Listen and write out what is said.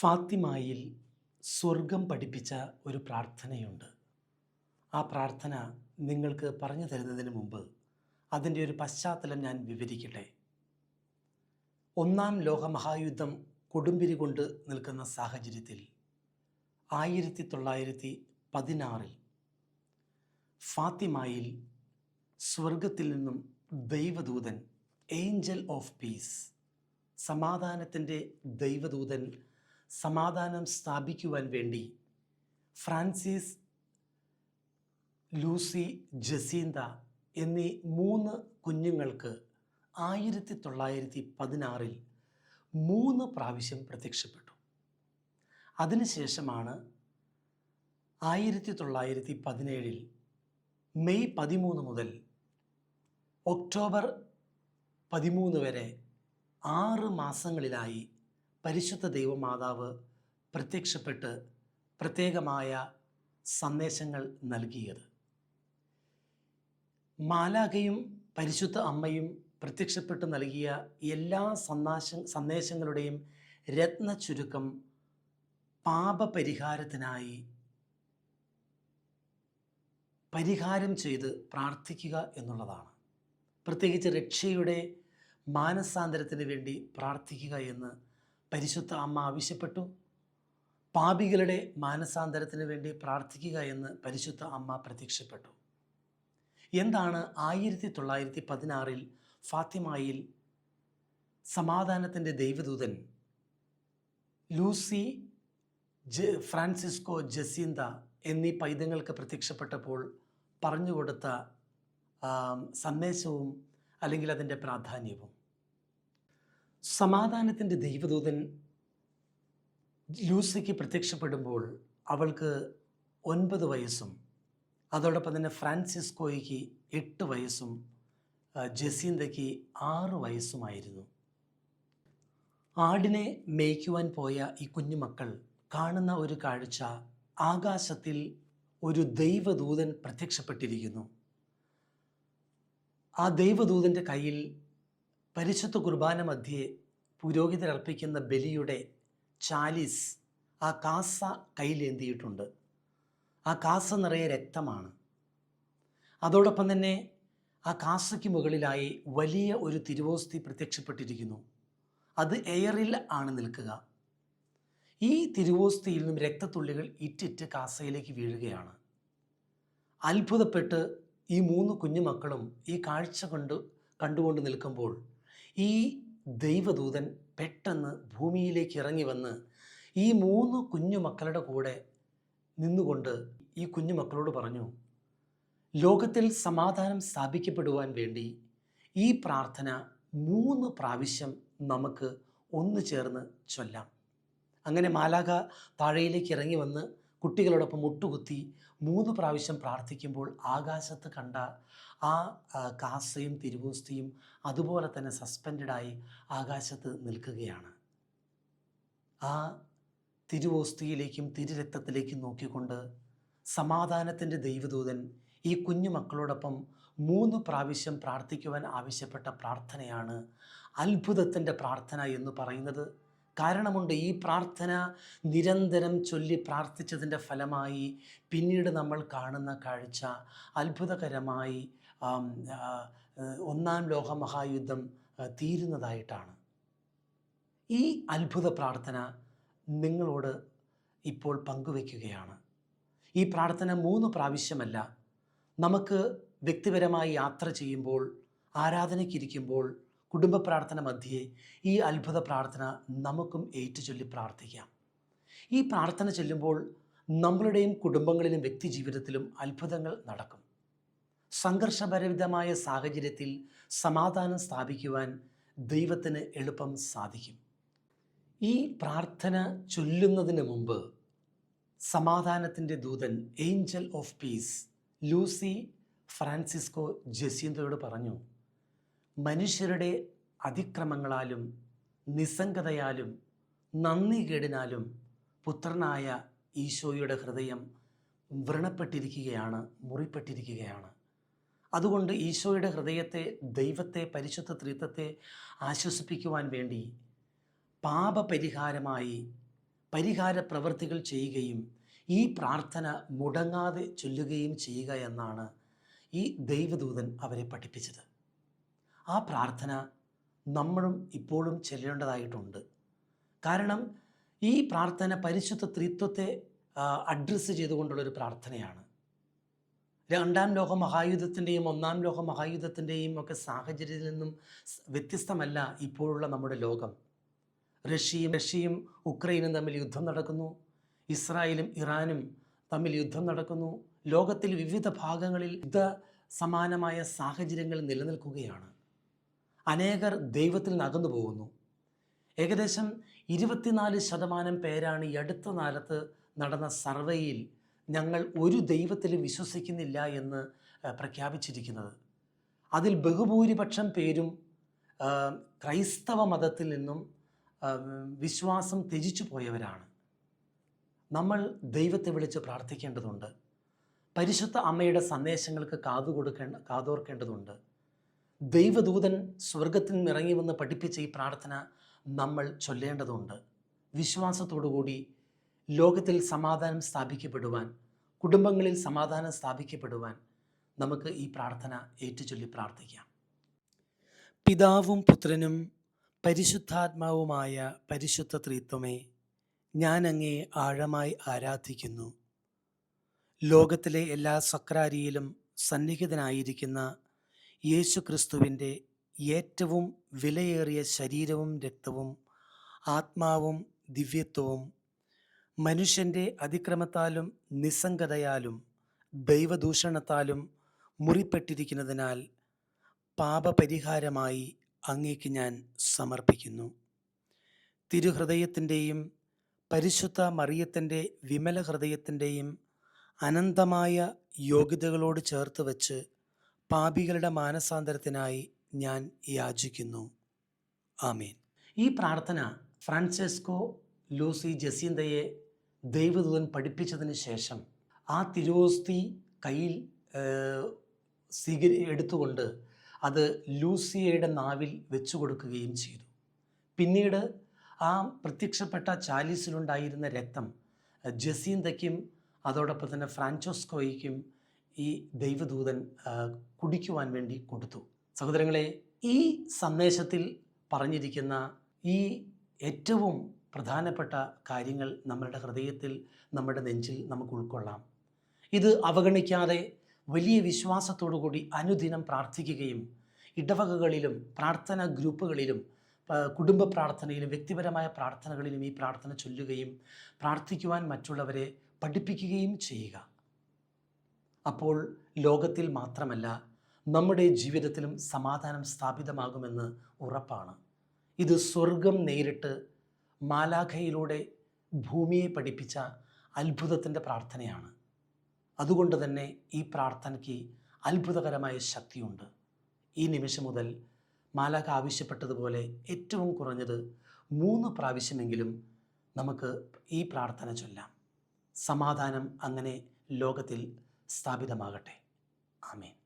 ഫാത്തിമായിൽ സ്വർഗം പഠിപ്പിച്ച ഒരു പ്രാർത്ഥനയുണ്ട്. ആ പ്രാർത്ഥന നിങ്ങൾക്ക് പറഞ്ഞു തരുന്നതിന് മുമ്പ് അതിന്റെ ഒരു പശ്ചാത്തലം ഞാൻ വിവരിക്കട്ടെ. ഒന്നാം ലോകമഹായുദ്ധം കൊടുമ്പിരി കൊണ്ട് നിൽക്കുന്ന സാഹചര്യത്തിൽ ആയിരത്തി തൊള്ളായിരത്തി പതിനാറിൽ ഫാത്തിമായിൽ സ്വർഗത്തിൽ നിന്നും ദൈവദൂതൻ ഏഞ്ചൽ ഓഫ് പീസ് സമാധാനത്തിന്റെ ദൈവദൂതൻ സമാധാനം സ്ഥാപിക്കുവാൻ വേണ്ടി ഫ്രാൻസിസ് ലൂസി ജസീന്ത എന്നീ മൂന്ന് കുഞ്ഞുങ്ങൾക്ക് ആയിരത്തി തൊള്ളായിരത്തി പതിനാറിൽ മൂന്ന് പ്രാവശ്യം പ്രത്യക്ഷപ്പെട്ടു. അതിനുശേഷമാണ് ആയിരത്തി തൊള്ളായിരത്തി പതിനേഴിൽ മെയ് പതിമൂന്ന് മുതൽ ഒക്ടോബർ പതിമൂന്ന് വരെ ആറ് മാസങ്ങളിലായി പരിശുദ്ധ ദൈവമാതാവ് പ്രത്യക്ഷപ്പെട്ട് പ്രത്യേകമായ സന്ദേശങ്ങൾ നൽകിയത്. മാലാഖയും പരിശുദ്ധ അമ്മയും പ്രത്യക്ഷപ്പെട്ട് നൽകിയ എല്ലാ സന്ദേശ സന്ദേശങ്ങളുടെയും രത്ന ചുരുക്കം പാപപരിഹാരത്തിനായി പരിഹാരം ചെയ്ത് പ്രാർത്ഥിക്കുക എന്നുള്ളതാണ്. പ്രത്യേകിച്ച് രക്ഷയുടെ മാനസാന്തരത്തിന് വേണ്ടി പ്രാർത്ഥിക്കുക എന്ന് പരിശുദ്ധ അമ്മ ആവശ്യപ്പെട്ടു. പാപികളുടെ മാനസാന്തരത്തിന് വേണ്ടി പ്രാർത്ഥിക്കുക എന്ന് പരിശുദ്ധ അമ്മ പ്രത്യക്ഷപ്പെട്ടു. എന്താണ് ആയിരത്തി തൊള്ളായിരത്തി പതിനാറിൽ ഫാത്തിമായിൽ സമാധാനത്തിന്റെ ദൈവദൂതൻ ലൂസി ജ ഫ്രാൻസിസ്കോ ജസീന്ത എന്നീ പൈതങ്ങൾക്ക് പ്രത്യക്ഷപ്പെട്ടപ്പോൾ പറഞ്ഞുകൊടുത്ത സന്ദേശവും അല്ലെങ്കിൽ അതിന്റെ പ്രാധാന്യവും. സമാധാനത്തിന്റെ ദൈവദൂതൻ ലൂസിക്ക് പ്രത്യക്ഷപ്പെടുമ്പോൾ അവൾക്ക് ഒൻപത് വയസ്സും അതോടൊപ്പം തന്നെ ഫ്രാൻസിസ്കോയ്ക്ക് എട്ട് വയസ്സും ജസീന്തയ്ക്ക് ആറ് വയസ്സുമായിരുന്നു. ആടിനെ മേയ്ക്കുവാൻ പോയ ഈ കുഞ്ഞുമക്കൾ കാണുന്ന ഒരു കാഴ്ച ആകാശത്തിൽ ഒരു ദൈവദൂതൻ പ്രത്യക്ഷപ്പെട്ടിരിക്കുന്നു. ആ ദൈവദൂതന്റെ കയ്യിൽ പരിശുദ്ധ കുർബാന മധ്യേ പുരോഹിതരർപ്പിക്കുന്ന ബലിയുടെ ചാലിസ് ആ കാസ കയ്യിലേന്തിയിട്ടുണ്ട് ആ കാസ നിറയെ രക്തമാണ്. അതോടൊപ്പം തന്നെ ആ കാസയ്ക്ക് മുകളിലായി വലിയ ഒരു തിരുവോസ്തി പ്രത്യക്ഷപ്പെട്ടിരിക്കുന്നു. അത് എയറിൽ ആണ് നിൽക്കുക. ഈ തിരുവോസ്തിയിൽ നിന്നും രക്തത്തുള്ളികൾ ഇറ്റിറ്റ് കാസയിലേക്ക് വീഴുകയാണ്. അത്ഭുതപ്പെട്ട് ഈ മൂന്ന് കുഞ്ഞുമക്കളും ഈ കാഴ്ച കണ്ട് കണ്ടുകൊണ്ട് നിൽക്കുമ്പോൾ ഈ ദൈവദൂതൻ പെട്ടെന്ന് ഭൂമിയിലേക്ക് ഇറങ്ങി വന്ന് ഈ മൂന്ന് കുഞ്ഞു മക്കളുടെ കൂടെ നിന്നുകൊണ്ട് ഈ കുഞ്ഞു മക്കളോട് പറഞ്ഞു ലോകത്തിൽ സമാധാനം സ്ഥാപിക്കപ്പെടുവാൻ വേണ്ടി ഈ പ്രാർത്ഥന മൂന്ന് പ്രാവശ്യം നമുക്ക് ഒന്നു ചേർന്ന് ചൊല്ലാം. അങ്ങനെ മാലാക താഴയിലേക്ക് ഇറങ്ങി വന്ന് കുട്ടികളോടൊപ്പം മുട്ടുകുത്തി മൂന്ന് പ്രാവശ്യം പ്രാർത്ഥിക്കുമ്പോൾ ആകാശത്ത് കണ്ട ആ കാസയും തിരുവോസ്തിയും അതുപോലെ തന്നെ സസ്പെൻഡായി ആകാശത്ത് നിൽക്കുകയാണ്. ആ തിരുവോസ്തിയിലേക്കും തിരുരക്തത്തിലേക്കും നോക്കിക്കൊണ്ട് സമാധാനത്തിന്റെ ദൈവദൂതൻ ഈ കുഞ്ഞു മക്കളോടൊപ്പം മൂന്ന് പ്രാവശ്യം പ്രാർത്ഥിക്കുവാൻ ആവശ്യപ്പെട്ട പ്രാർത്ഥനയാണ് അത്ഭുതത്തിന്റെ പ്രാർത്ഥന എന്ന് പറയുന്നത്. കാരണമുണ്ട്. ഈ പ്രാർത്ഥന നിരന്തരം ചൊല്ലി പ്രാർത്ഥിച്ചതിന്റെ ഫലമായി പിന്നീട് നമ്മൾ കാണുന്ന കാഴ്ച അത്ഭുതകരമായി ഒന്നാം ലോക മഹായുദ്ധം തീരുന്നതായിട്ടാണ്. ഈ അത്ഭുത പ്രാർത്ഥന നിങ്ങളോട് ഇപ്പോൾ പങ്കുവയ്ക്കുകയാണ് ഈ പ്രാർത്ഥന മൂന്ന് പ്രാവശ്യമല്ല. നമുക്ക് വ്യക്തിപരമായി യാത്ര ചെയ്യുമ്പോൾ ആരാധനയ്ക്കിരിക്കുമ്പോൾ കുടുംബ പ്രാർത്ഥന മധ്യേ ഈ അത്ഭുത പ്രാർത്ഥന നമുക്കും ഏറ്റുചൊല്ലി പ്രാർത്ഥിക്കാം. ഈ പ്രാർത്ഥന ചൊല്ലുമ്പോൾ നമ്മളുടെയും കുടുംബങ്ങളിലും വ്യക്തി ജീവിതത്തിലും അത്ഭുതങ്ങൾ നടക്കും. സംഘർഷഭരവിതമായ സാഹചര്യത്തിൽ സമാധാനം സ്ഥാപിക്കുവാൻ ദൈവത്തിന് എളുപ്പം സാധിക്കും. ഈ പ്രാർത്ഥന ചൊല്ലുന്നതിന് മുമ്പ് സമാധാനത്തിന്റെ ദൂതൻ angel of peace Lucy Francisco ജസീന്തയോട് പറഞ്ഞു മനുഷ്യരുടെ അതിക്രമങ്ങളാലും നിസ്സംഗതയാലും നന്ദികേടിനാലും പുത്രനായ ഈശോയുടെ ഹൃദയം വ്രണപ്പെട്ടിരിക്കുകയാണ് മുറിപ്പെട്ടിരിക്കുകയാണ്. അതുകൊണ്ട് ഈശോയുടെ ഹൃദയത്തെ ദൈവത്തെ പരിശുദ്ധ ത്രിത്വത്തെ ആശ്വസിപ്പിക്കുവാൻ വേണ്ടി പാപപരിഹാരമായി പരിഹാര പ്രവൃത്തികൾ ചെയ്യുകയും ഈ പ്രാർത്ഥന മുടങ്ങാതെ ചൊല്ലുകയും ചെയ്യുക എന്നാണ് ഈ ദൈവദൂതൻ അവരെ പഠിപ്പിച്ചത്. ആ പ്രാർത്ഥന നമ്മളും ഇപ്പോഴും ചെല്ലേണ്ടതായിട്ടുണ്ട്. കാരണം ഈ പ്രാർത്ഥന പരിശുദ്ധ ത്രിത്വത്തെ അഡ്രസ്സ് ചെയ്തുകൊണ്ടുള്ളൊരു പ്രാർത്ഥനയാണ്. രണ്ടാം ലോക മഹായുദ്ധത്തിന്റെയും ഒന്നാം ലോക മഹായുദ്ധത്തിന്റെയും ഒക്കെ സാഹചര്യത്തിൽ നിന്നും വ്യത്യസ്തമല്ല ഇപ്പോഴുള്ള നമ്മുടെ ലോകം. റഷ്യയും റഷ്യയും ഉക്രൈനും തമ്മിൽ യുദ്ധം നടക്കുന്നു. ഇസ്രായേലും ഇറാനും തമ്മിൽ യുദ്ധം നടക്കുന്നു. ലോകത്തിൽ വിവിധ ഭാഗങ്ങളിൽ യുദ്ധ സമാനമായ സാഹചര്യങ്ങൾ നിലനിൽക്കുകയാണ്. അനേകർ ദൈവത്തിൽ നിന്ന് അകന്നു പോകുന്നു. ഏകദേശം ഇരുപത്തിനാല് ശതമാനം പേരാണ് ഈ അടുത്ത കാലത്ത് നടന്ന സർവേയിൽ ഞങ്ങൾ ഒരു ദൈവത്തിലും വിശ്വസിക്കുന്നില്ല എന്ന് പ്രഖ്യാപിച്ചിരിക്കുന്നത്. അതിൽ ബഹുഭൂരിപക്ഷം പേരും ക്രൈസ്തവ മതത്തിൽ നിന്നും വിശ്വാസം ത്യജിച്ചു പോയവരാണ്. നമ്മൾ ദൈവത്തെ വിളിച്ച് പ്രാർത്ഥിക്കേണ്ടതുണ്ട്. പരിശുദ്ധ അമ്മയുടെ സന്ദേശങ്ങൾക്ക് കാതു കൊടുക്കേണ്ട കാതോർക്കേണ്ടതുണ്ട്. ദൈവദൂതൻ സ്വർഗത്തിൽ നിന്ന് ഇറങ്ങി വന്ന് പഠിപ്പിച്ച ഈ പ്രാർത്ഥന നമ്മൾ ചൊല്ലേണ്ടതുണ്ട്. വിശ്വാസത്തോടുകൂടി ലോകത്തിൽ സമാധാനം സ്ഥാപിക്കപ്പെടുവാൻ കുടുംബങ്ങളിൽ സമാധാനം സ്ഥാപിക്കപ്പെടുവാൻ നമുക്ക് ഈ പ്രാർത്ഥന ഏറ്റുചൊല്ലി പ്രാർത്ഥിക്കാം. പിതാവും പുത്രനും പരിശുദ്ധാത്മാവുമായ പരിശുദ്ധ ത്രിത്വമേ ഞാൻ അങ്ങേ ആഴമായി ആരാധിക്കുന്നു. ലോകത്തിലെ എല്ലാ സക്രാരിയിലും സന്നിഹിതനായിരിക്കുന്ന യേശു ക്രിസ്തുവിന്റെ ഏറ്റവും വിലയേറിയ ശരീരവും രക്തവും ആത്മാവും ദിവ്യത്വവും മനുഷ്യന്റെ അതിക്രമത്താലും നിസ്സംഗതയാലും ദൈവദൂഷണത്താലും മുറിപ്പെട്ടിരിക്കുന്നതിനാൽ പാപപരിഹാരമായി അങ്ങേക്ക് ഞാൻ സമർപ്പിക്കുന്നു. തിരുഹൃദയത്തിന്റെയും പരിശുദ്ധ മറിയത്തിന്റെ വിമല ഹൃദയത്തിന്റെയും അനന്തമായ യോഗ്യതകളോട് ചേർത്ത് വച്ച് പാപികളുടെ മാനസാന്തരത്തിനായി ഞാൻ യാചിക്കുന്നു. ആമീൻ. ഈ പ്രാർത്ഥന ഫ്രാൻസെസ്കോ ലൂസി ജസീന്തയെ ദൈവദൂതൻ പഠിപ്പിച്ചതിന് ശേഷം ആ തിരോസ്തി കയ്യിൽ സ്വീകരി എടുത്തുകൊണ്ട് അത് ലൂസിയയുടെ നാവിൽ വെച്ചു കൊടുക്കുകയും ചെയ്തു. പിന്നീട് ആ പ്രത്യക്ഷപ്പെട്ട ചാലീസിലുണ്ടായിരുന്ന രക്തം ജസീന്തയ്ക്കും അതോടൊപ്പം തന്നെ ഫ്രാൻചോസ്കോയ്ക്കും ഈ ദൈവദൂതൻ കുടിക്കുവാൻ വേണ്ടി കൊടുത്തു. സഹോദരങ്ങളെ ഈ സന്ദേശത്തിൽ പറഞ്ഞിരിക്കുന്ന ഈ ഏറ്റവും പ്രധാനപ്പെട്ട കാര്യങ്ങൾ നമ്മളുടെ ഹൃദയത്തിൽ നമ്മുടെ നെഞ്ചിൽ നമുക്ക് ഉൾക്കൊള്ളാം. ഇത് അവഗണിക്കാതെ വലിയ വിശ്വാസത്തോടുകൂടി അനുദിനം പ്രാർത്ഥിക്കുകയും ഇടവകകളിലും പ്രാർത്ഥന ഗ്രൂപ്പുകളിലും കുടുംബ പ്രാർത്ഥനയിലും വ്യക്തിപരമായ പ്രാർത്ഥനകളിലും ഈ പ്രാർത്ഥന ചൊല്ലുകയും പ്രാർത്ഥിക്കുവാൻ മറ്റുള്ളവരെ പഠിപ്പിക്കുകയും ചെയ്യുക. അപ്പോൾ ലോകത്തിൽ മാത്രമല്ല നമ്മുടെ ജീവിതത്തിലും സമാധാനം സ്ഥാപിതമാകുമെന്ന് ഉറപ്പാണ്. ഇത് സ്വർഗം നേരിട്ട് മാലാഖയിലൂടെ ഭൂമിയെ പഠിപ്പിച്ച അത്ഭുതത്തിന്റെ പ്രാർത്ഥനയാണ്. അതുകൊണ്ട് തന്നെ ഈ പ്രാർത്ഥനയ്ക്ക് അത്ഭുതകരമായ ശക്തിയുണ്ട്. ഈ നിമിഷം മുതൽ മാലാഖ ആവശ്യപ്പെട്ടതുപോലെ ഏറ്റവും കുറഞ്ഞത് മൂന്ന് പ്രാവശ്യമെങ്കിലും നമുക്ക് ഈ പ്രാർത്ഥന ചൊല്ലാം. സമാധാനം അങ്ങനെ ലോകത്തിൽ സ്ഥാപിതമാകട്ടെ. ആമേൻ.